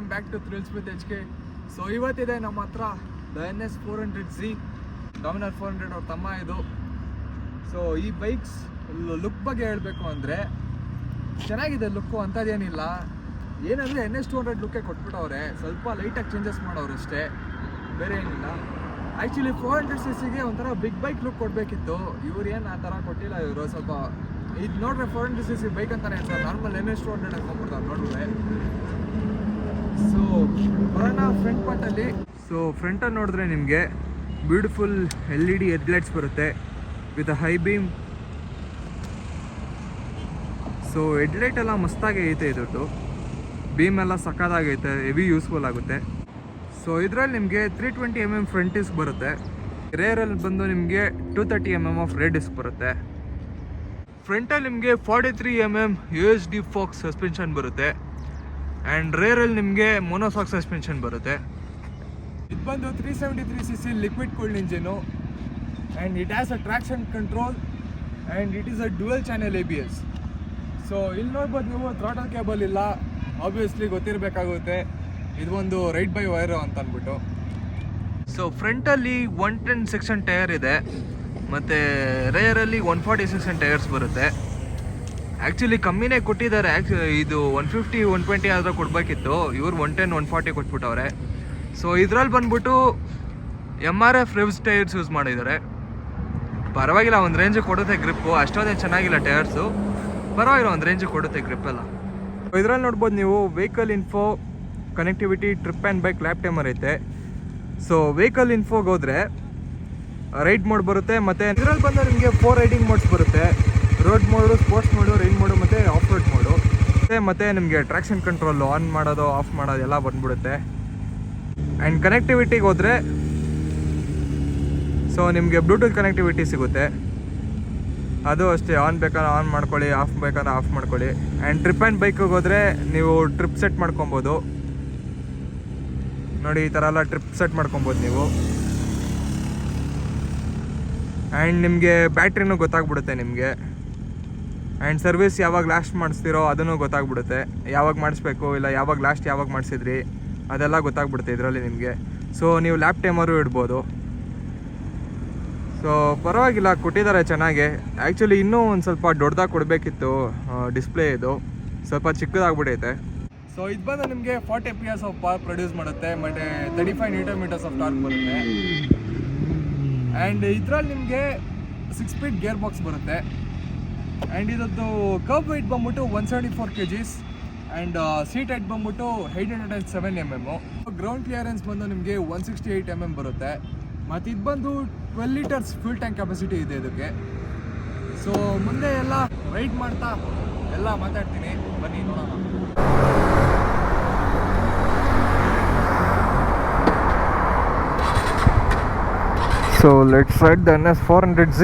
Welcome back to thrills with H K so ಇವತ್ತಿದೆ ನಮ್ಮ ಹತ್ರ the N S four hundred C Dominar four hundred ಅವ್ರ ತಮ್ಮ ಇದು. So ಈ ಬೈಕ್ಸ್ ಲುಕ್ ಬಗ್ಗೆ ಹೇಳಬೇಕು ಅಂದರೆ, ಚೆನ್ನಾಗಿದೆ ಲುಕ್ಕು ಅಂಥದ್ದೇನಿಲ್ಲ. ಏನಂದರೆ ಎನ್ ಎಸ್ ಟು ಹಂಡ್ರೆಡ್ ಲುಕ್ಕೇ ಕೊಟ್ಬಿಟ್ಟವ್ರೆ, ಸ್ವಲ್ಪ ಲೈಟಾಗಿ ಚೇಂಜಸ್ ಮಾಡೋರು ಅಷ್ಟೇ. ಬೇರೆ ಏನಿಲ್ಲ. ಆ್ಯಕ್ಚುಲಿ ಫೋರ್ ಹಂಡ್ರೆಡ್ ಸಿ ಸಿಗೆ ಒಂಥರ ಬಿಗ್ ಬೈಕ್ ಲುಕ್ ಕೊಡಬೇಕಿತ್ತು. ಇವ್ರು ಏನು ಆ ಥರ ಕೊಟ್ಟಿಲ್ಲ ಇವರು, ಸ್ವಲ್ಪ ಇದು ನೋಡ್ರೆ four hundred C C bike ಅಂತಾನೆ sir normal N S two hundred ಹಾಕೊಂಡ್ಬಿಡ್ತಾರೆ ನೋಡಿದ್ರೆ ಸೊ ಬರೋಣ ಫ್ರಂಟ್ ಪಾರ್ಟಲ್ಲಿ ಸೊ ಫ್ರಂಟಲ್ಲಿ ನೋಡಿದ್ರೆ ನಿಮಗೆ beautiful L E D headlights ಬರುತ್ತೆ with high beam so headlight ಎಲ್ಲ ಮಸ್ತಾಗಿ ಐತೆ ಇದ್ರದ್ದು ಬೀಮ್ ಎಲ್ಲ ಸಕ್ಕದಾಗೈತೆ ಹೆವಿ ಯೂಸ್ಫುಲ್ ಆಗುತ್ತೆ. ಸೊ ಇದರಲ್ಲಿ ನಿಮಗೆ three twenty M M front disc ಬರುತ್ತೆ. ರೇರಲ್ಲಿ ಬಂದು ನಿಮಗೆ two thirty M M of rear disc ಬರುತ್ತೆ. ಫ್ರಂಟಲ್ಲಿ ನಿಮಗೆ forty three M M U S D fox suspension ಬರುತ್ತೆ. ಆ್ಯಂಡ್ ರೇರಲ್ಲಿ ನಿಮಗೆ ಮೊನೋಸಾಕ್ ಸಸ್ಪೆನ್ಷನ್ ಬರುತ್ತೆ. ಇದು ಬಂದು three seventy three C C liquid cooled engine and it has a traction control and it is a dual channel A B S so ಇಲ್ಲಿ ನೋಡ್ಬೋದು ನೀವು throttle cable ಇಲ್ಲ. ಆಬ್ವಿಯಸ್ಲಿ ಗೊತ್ತಿರಬೇಕಾಗುತ್ತೆ. ಇದು ಒಂದು ರೈಟ್ ಬೈ ವೈರು ಅಂತ ಅಂದ್ಬಿಟ್ಟು ಸೊ ಫ್ರಂಟಲ್ಲಿ ಒನ್ ಟೆನ್ ಸೆಕ್ಷನ್ ಟೈರ್ ಇದೆ. ಮತ್ತು ರೇಯರಲ್ಲಿ ಒನ್ ಫಾರ್ಟಿ ಸೆಕ್ಷನ್ ಟಯರ್ಸ್ ಬರುತ್ತೆ. ಆ್ಯಕ್ಚುಲಿ ಕಮ್ಮಿನೇ ಕೊಟ್ಟಿದ್ದಾರೆ. ಇದು ಒನ್ ಫಿಫ್ಟಿ ಒನ್ ಟ್ವೆಂಟಿ ಆದರೂ ಕೊಡಬೇಕಿತ್ತು. ಇವ್ರು ಒನ್ ಟೆನ್ ಒನ್ ಫಾರ್ಟಿ ಕೊಟ್ಬಿಟ್ಟವ್ರೆ. ಸೊ ಇದ್ರಲ್ಲಿ ಬಂದ್ಬಿಟ್ಟು M R F revz tyres use ಮಾಡಿದ್ದಾರೆ. ಪರವಾಗಿಲ್ಲ, ಒಂದು ರೇಂಜ್ ಕೊಡುತ್ತೆ ಗ್ರಿಪ್ಪು ಅಷ್ಟೊಂದೇ ಚೆನ್ನಾಗಿಲ್ಲ ಟೈರ್ಸು ಪರವಾಗಿಲ್ಲ, ಒಂದು ರೇಂಜ್ ಕೊಡುತ್ತೆ ಗ್ರಿಪ್ ಎಲ್ಲ. ಇದರಲ್ಲಿ ನೋಡ್ಬೋದು ನೀವು vehicle info connectivity trip and bike lap timer ಐತೆ. ಸೊ ವೆಹಿಕಲ್ ಇನ್ಫೋಗೆ ಹೋದರೆ ರೈಡ್ ಮೋಡ್ ಬರುತ್ತೆ. ಮತ್ತು ಇದರಲ್ಲಿ ಬಂದರೆ ನಿಮಗೆ ಫೋರ್ ರೈಡಿಂಗ್ ಮೋಡ್ಸ್ ಬರುತ್ತೆ. Road mode sports mode rain mode ಮತ್ತು ಆಫ್ ರೋಡ್ ಮೋಡು ಮತ್ತು ಮತ್ತು ನಿಮಗೆ ಟ್ರ್ಯಾಕ್ಷನ್ ಕಂಟ್ರೋಲ್ ಆನ್ ಮಾಡೋದು ಆಫ್ ಮಾಡೋದು ಎಲ್ಲ ಬಂದ್ಬಿಡುತ್ತೆ. ಆ್ಯಂಡ್ ಕನೆಕ್ಟಿವಿಟಿಗೆ ಹೋದರೆ ಸೊ ನಿಮಗೆ ಬ್ಲೂಟೂತ್ ಕನೆಕ್ಟಿವಿಟಿ ಸಿಗುತ್ತೆ. ಅದು ಅಷ್ಟೇ ಆನ್ ಬೇಕಾದ್ರೆ ಆನ್ ಮಾಡ್ಕೊಳ್ಳಿ ಆಫ್ ಬೇಕಾದ್ರೆ ಆಫ್ ಮಾಡ್ಕೊಳ್ಳಿ. ಆ್ಯಂಡ್ ಟ್ರಿಪ್ ಆ್ಯಂಡ್ ಬೈಕಿಗೆ ಹೋದರೆ, ನೀವು ಟ್ರಿಪ್ ಸೆಟ್ ಮಾಡ್ಕೊಬೋದು. ನೋಡಿ, ಈ ಥರ ಎಲ್ಲ ಟ್ರಿಪ್ ಸೆಟ್ ಮಾಡ್ಕೊಬೋದು ನೀವು. ಆ್ಯಂಡ್ ನಿಮಗೆ ಬ್ಯಾಟ್ರಿನೂ ಗೊತ್ತಾಗ್ಬಿಡುತ್ತೆ ನಿಮಗೆ. ಆ್ಯಂಡ್ ಸರ್ವಿಸ್ ಯಾವಾಗ ಲಾಸ್ಟ್ ಮಾಡಿಸ್ತೀರೋ ಅದನ್ನು ಗೊತ್ತಾಗ್ಬಿಡುತ್ತೆ. ಯಾವಾಗ ಮಾಡಿಸ್ಬೇಕು ಇಲ್ಲ ಯಾವಾಗ ಲಾಸ್ಟ್ ಯಾವಾಗ ಮಾಡಿಸಿದ್ರಿ ಅದೆಲ್ಲ ಗೊತ್ತಾಗ್ಬಿಡುತ್ತೆ ಇದರಲ್ಲಿ ನಿಮಗೆ. ಸೊ ನೀವು ಲ್ಯಾಪ್ ಟೈಮರು ಇಡ್ಬೋದು. ಸೊ ಪರವಾಗಿಲ್ಲ, ಕೊಟ್ಟಿದ್ದಾರೆ ಚೆನ್ನಾಗೆ. ಆ್ಯಕ್ಚುಲಿ ಇನ್ನೂ ಒಂದು ಸ್ವಲ್ಪ ದೊಡ್ಡದಾಗಿ ಕೊಡಬೇಕಿತ್ತು ಡಿಸ್ಪ್ಲೇ ಇದು. ಸ್ವಲ್ಪ ಚಿಕ್ಕದಾಗ್ಬಿಟ್ಟೈತೆ ಸೊ ಇದು ಬಂದು ನಿಮಗೆ forty P S of power produce ಮಾಡುತ್ತೆ. ಮತ್ತು thirty five newton metres of torque ಬರುತ್ತೆ. ಆ್ಯಂಡ್ ಇದರಲ್ಲಿ ನಿಮಗೆ ಸಿಕ್ಸ್ ಸ್ಪೀಡ್ ಗೇರ್ ಬಾಕ್ಸ್ ಬರುತ್ತೆ. ಆ್ಯಂಡ್ ಇದರದ್ದು ಕಬ್ ವೈಟ್ ಬಂದ್ಬಿಟ್ಟು one seventy four K Gs and seat height ಬಂದ್ಬಿಟ್ಟು eight hundred and seven M M ground clearance ಬಂದು ನಿಮಗೆ one sixty eight M M ಬರುತ್ತೆ. ಮತ್ತು ಇದು ಬಂದು twelve litres full tank capacity ಇದೆ ಇದಕ್ಕೆ ಸೊ ಮುಂದೆ ಎಲ್ಲ ವೆಯ್ಟ್ ಮಾಡ್ತಾ ಎಲ್ಲ ಮಾತಾಡ್ತೀನಿ. ಬನ್ನಿ ನೋಡೋಣ. So, let's ride the NS 400Z.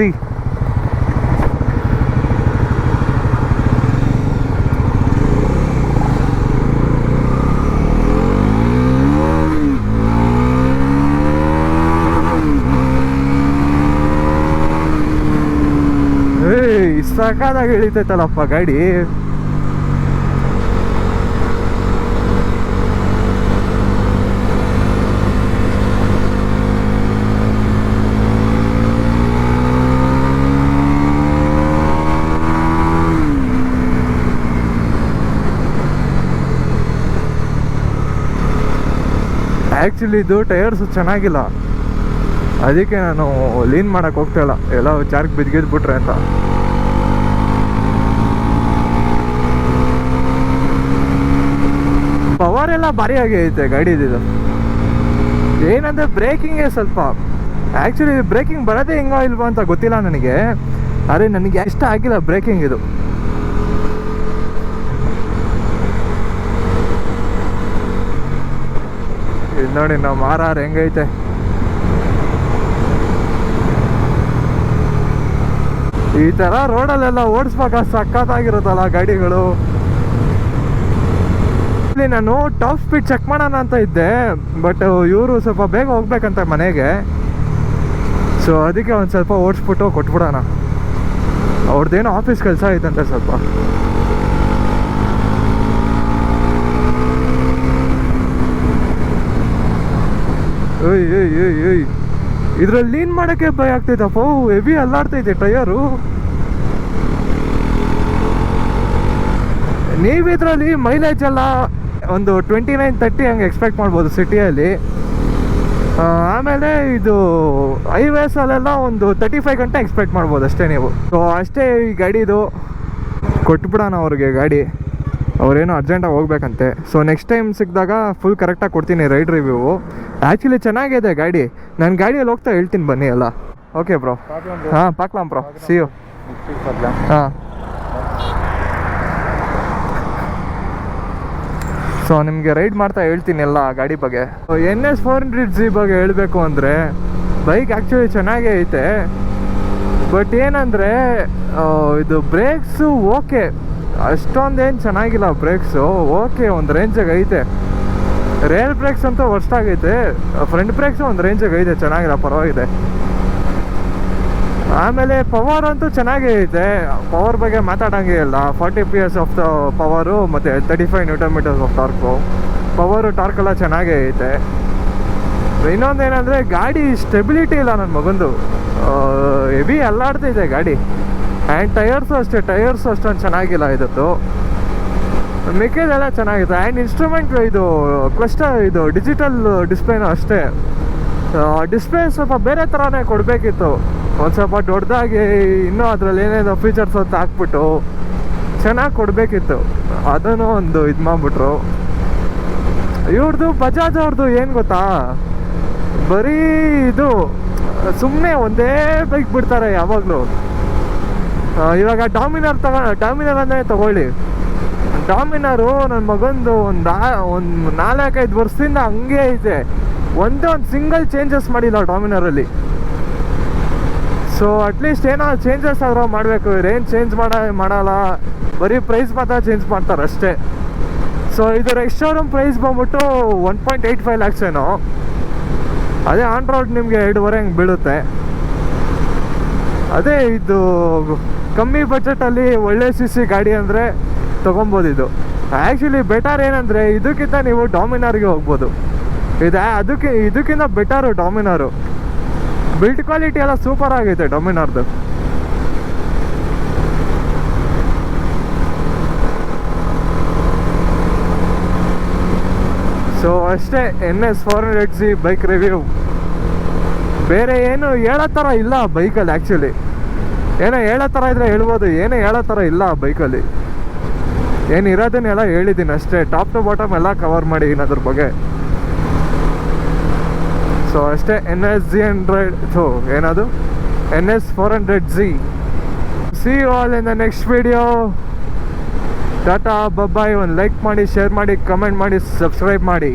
ಸಕಾಲಾಗಿ ಇಳಿತೈತಲ್ಲಪ್ಪ ಗಾಡಿ. ಆ್ಯಕ್ಚುಲಿ ಇದು ಟೈರ್ಸು ಚೆನ್ನಾಗಿಲ್ಲ. ಅದಕ್ಕೆ ನಾನು ಲೀನ್ ಮಾಡೋಕ್ಕೆ ಹೋಗ್ತಾಯಿಲ್ಲ ಎಲ್ಲ ಚಾರ್ಕ್ ಬಿದ್ದಿಗೆದ್ಬಿಟ್ರೆ ಅಂತ. ಪವರ್ ಎಲ್ಲ ಭಾರಿ ಆಗೈತೆ ಗಾಡಿದಿದು ಏನಂದ್ರೆ ಬ್ರೇಕಿಂಗೇ ಸ್ವಲ್ಪ. ಆ್ಯಕ್ಚುಲಿ ಬ್ರೇಕಿಂಗ್ ಬರೋದೇ ಹೆಂಗೋ ಇಲ್ವೋ ಅಂತ ಗೊತ್ತಿಲ್ಲ ನನಗೆ. ಆದರೆ ನನಗೆ ಇಷ್ಟ ಆಗಿಲ್ಲ ಬ್ರೇಕಿಂಗ್ ಇದು. ಇದು ನೋಡಿ ನಾವು ಮಾರಾರ ಹೆಂಗೈತೆ. ಈ ಥರ ರೋಡಲ್ಲೆಲ್ಲ ಓಡಿಸ್ಬೇಕಾ ಸಖತ್ತಾಗಿರುತ್ತಲ್ಲ ಗಾಡಿಗಳು. ಇಲ್ಲಿ ನಾನು ಟಾಪ್ ಸ್ಪೀಡ್ ಚೆಕ್ ಮಾಡೋಣ ಅಂತ ಇದ್ದೆ ಬಟ್ ಇವರು ಸ್ವಲ್ಪ ಬೇಗ ಹೋಗ್ಬೇಕಂತ ಮನೆಗೆ. ಸೊ ಅದಕ್ಕೆ ಒಂದು ಸ್ವಲ್ಪ ಓಡಿಸ್ಬಿಟ್ಟು ಕೊಟ್ಬಿಡೋಣ. ಅವ್ರದ್ದೇನೋ ಆಫೀಸ್ ಕೆಲಸ ಐತಂತೆ ಸ್ವಲ್ಪ. ಇದ್ರಲ್ಲಿ ಲೀನ್ ಮಾಡೋಕ್ಕೆ ಭಯ ಆಗ್ತೈತಪ್ಪ ಹೆವಿ ಅಲ್ಲಾಡ್ತೈತೆ ಟೈಯರು. ನೀವು ಇದರಲ್ಲಿ ಮೈಲೇಜ್ ಎಲ್ಲ ಒಂದು ಟ್ವೆಂಟಿ ನೈನ್ ತರ್ಟಿ ಹಂಗೆ ಎಕ್ಸ್ಪೆಕ್ಟ್ ಮಾಡ್ಬೋದು ಸಿಟಿಯಲ್ಲಿ ಆಮೇಲೆ ಇದು ಹೈವೇಸಲ್ಲೆಲ್ಲ ಒಂದು ತರ್ಟಿ ಫೈವ್ ಗಂಟೆ ಎಕ್ಸ್ಪೆಕ್ಟ್ ಮಾಡ್ಬೋದು ಅಷ್ಟೇ ನೀವು. ಸೊ ಅಷ್ಟೇ ಈ ಗಾಡಿದು. ಕೊಟ್ಬಿಡೋಣ ಅವ್ರಿಗೆ ಗಾಡಿ. ಅವರೇನೋ ಅರ್ಜೆಂಟಾಗಿ ಹೋಗ್ಬೇಕಂತೆ. ಸೊ ನೆಕ್ಸ್ಟ್ ಟೈಮ್ ಸಿಕ್ಕಿದಾಗ ಫುಲ್ ಕರೆಕ್ಟಾಗಿ ಕೊಡ್ತೀನಿ ರೈಡ್ ರಿವ್ಯೂ ಆ್ಯಕ್ಚುಲಿ ಚೆನ್ನಾಗಿದೆ ಗಾಡಿ. ನಾನು ಗಾಡಿಯಲ್ಲಿ ಹೋಗ್ತಾ ಹೇಳ್ತೀನಿ ಬನ್ನಿ ಎಲ್ಲ. ಓಕೆ ಬ್ರೋ ಹಾಂ ಪಾಕ್ಲಾಂ ಬ್ರೋ ಸಿ ಯು ಹಾಂ. ಸೊ ನಿಮಗೆ ರೈಡ್ ಮಾಡ್ತಾ ಹೇಳ್ತೀನಿ ಎಲ್ಲ ಗಾಡಿ ಬಗ್ಗೆ. N S four hundred G ಬಗ್ಗೆ ಹೇಳಬೇಕು ಅಂದರೆ ಬೈಕ್ ಆ್ಯಕ್ಚುಲಿ ಚೆನ್ನಾಗೇ ಐತೆ. ಬಟ್ ಏನಂದರೆ ಇದು ಬ್ರೇಕ್ಸು ಓಕೆ ಅಷ್ಟೊಂದೇನು ಚೆನ್ನಾಗಿಲ್ಲ ಬ್ರೇಕ್ಸು ಓಕೆ ಒಂದು ರೇಂಜಾಗ ಐತೆ. ರೇಲ್ ಬ್ರೇಕ್ಸ್ ಅಂತ ವರ್ಸ್ಟ್ ಆಗೈತೆ ಫ್ರಂಟ್ ಬ್ರೇಕ್ಸು ಒಂದು ರೇಂಜಿಗೆ ಐತೆ, ಚೆನ್ನಾಗಿಲ್ಲ ಪರವಾಗಿದೆ ಆಮೇಲೆ ಪವರ್ ಅಂತೂ ಚೆನ್ನಾಗೇ ಐತೆ. ಪವರ್ ಬಗ್ಗೆ ಮಾತಾಡೋಂಗೆ ಇಲ್ಲ. Forty P S of the power ಮತ್ತು thirty five newton metres of torque power torque ಎಲ್ಲ ಚೆನ್ನಾಗೇ ಐತೆ. ಇನ್ನೊಂದು ಏನಂದರೆ, ಗಾಡಿ ಸ್ಟೆಬಿಲಿಟಿ ಇಲ್ಲ ನನ್ನ ಮಗಂದು. ಹೆವಿ ಅಲ್ಲಾಡ್ತಿದೆ ಗಾಡಿ. ಆ್ಯಂಡ್ ಟಯರ್ಸು ಅಷ್ಟೇ ಟಯರ್ಸು ಅಷ್ಟೊಂದು ಚೆನ್ನಾಗಿಲ್ಲ ಇದತ್ತು. ಮಿಕ್ಕಿದೆಲ್ಲ ಚೆನ್ನಾಗಿತ್ತು. ಆ್ಯಂಡ್ ಇನ್ಸ್ಟ್ರೂಮೆಂಟ್ ಇದು ಕ್ಲಸ್ಟರ್ ಇದು ಡಿಜಿಟಲ್ ಡಿಸ್ಪ್ಲೇನೂ ಅಷ್ಟೇ. ಡಿಸ್ಪ್ಲೇ ಸ್ವಲ್ಪ ಬೇರೆ ಥರನೇ ಕೊಡಬೇಕಿತ್ತು. ಒಂದು ಸ್ವಲ್ಪ ದೊಡ್ಡದಾಗಿ ಇನ್ನೂ ಅದರಲ್ಲಿ ಏನೇನೋ ಫೀಚರ್ಸ್ ಅಂತ ಹಾಕ್ಬಿಟ್ಟು ಚೆನ್ನಾಗಿ ಕೊಡಬೇಕಿತ್ತು. ಅದನ್ನು ಒಂದು ಇದು ಮಾಡಿಬಿಟ್ರು. ಇವ್ರದ್ದು ಬಜಾಜ್ ಅವ್ರದ್ದು ಏನು ಗೊತ್ತಾ? ಬರೀ ಇದು ಸುಮ್ಮನೆ ಒಂದೇ ಬೈಕ್ ಬಿಡ್ತಾರೆ ಯಾವಾಗಲೂ. ಇವಾಗ ಡಾಮಿನರ್ ತಗೋ ಡಾಮಿನರ್ ಅಂದರೆ ತಗೊಳ್ಳಿ. ಡಾಮಿನರು ನನ್ನ ಮಗಂದು ಒಂದು ಒಂದು ನಾಲ್ಕೈದು ವರ್ಷದಿಂದ ಹಂಗೆ ಐತೆ. ಒಂದೇ ಒಂದು ಸಿಂಗಲ್ ಚೇಂಜಸ್ ಮಾಡಿಲ್ಲ ಡಾಮಿನರಲ್ಲಿ ಸೊ ಅಟ್ಲೀಸ್ಟ್ ಏನೋ ಚೇಂಜಸ್ ಆದ್ರೆ ಮಾಡಬೇಕು. ಇವ್ರೇನು ಚೇಂಜ್ ಮಾಡ, ಮಾಡಲ್ಲ. ಬರೀ ಪ್ರೈಸ್ ಮಾತ್ರ ಚೇಂಜ್ ಮಾಡ್ತಾರೆ ಅಷ್ಟೇ. ಸೊ ಇದು ಶೋರೂಮ್ ಪ್ರೈಸ್ ಬಂದ್ಬಿಟ್ಟು one point eight five lakhs ಏನೋ. ಅದೇ ಆನ್ ರೋಡ್ ನಿಮಗೆ ಎರಡೂವರೆ ಹಂಗೆ ಬೀಳುತ್ತೆ. ಅದೇ ಇದು ಕಮ್ಮಿ ಬಜೆಟಲ್ಲಿ ಒಳ್ಳೆ ಸಿ ಸಿ ಗಾಡಿ ಅಂದರೆ ತೊಗೊಬೋದು ಇದು. ಆ್ಯಕ್ಚುಲಿ ಬೆಟರ್ ಏನಂದರೆ ಇದಕ್ಕಿಂತ ನೀವು ಡಾಮಿನಾರ್ಗೆ ಹೋಗ್ಬೋದು. ಇದು, ಅದಕ್ಕೆ, ಇದಕ್ಕಿಂತ ಬೆಟರು ಡಾಮಿನಾರು ಬಿಲ್ಡ್ ಕ್ವಾಲಿಟಿ ಎಲ್ಲ ಸೂಪರ್ ಆಗೈತೆ ಡೊಮಿನಾರ್ದು. ಸೊ ಅಷ್ಟೇ N S four hundred G bike review ಬೇರೆ ಏನು ಹೇಳೋ ಥರ ಇಲ್ಲ ಬೈಕಲ್ಲಿ ಆ್ಯಕ್ಚುಲಿ ಏನೋ ಹೇಳೋ ಥರ ಇದ್ರೆ ಹೇಳ್ಬೋದು, ಏನೇ ಹೇಳೋ ಥರ ಇಲ್ಲ ಬೈಕಲ್ಲಿ ಏನಿರೋದನ್ನೆಲ್ಲ ಹೇಳಿದ್ದೀನಿ ಅಷ್ಟೇ. ಟಾಪ್ ಟು ಬಾಟಮ್ ಎಲ್ಲ ಕವರ್ ಮಾಡಿದ್ದೀನಿ ಅದ್ರ ಬಗ್ಗೆ. ಸೊ ಅಷ್ಟೇ N S G hundred so ಏನದು? N S four hundred G see all in the next video ta ta bye bye ಒಂದು ಲೈಕ್ ಮಾಡಿ ಶೇರ್ ಮಾಡಿ ಕಮೆಂಟ್ ಮಾಡಿ ಸಬ್ಸ್ಕ್ರೈಬ್ ಮಾಡಿ.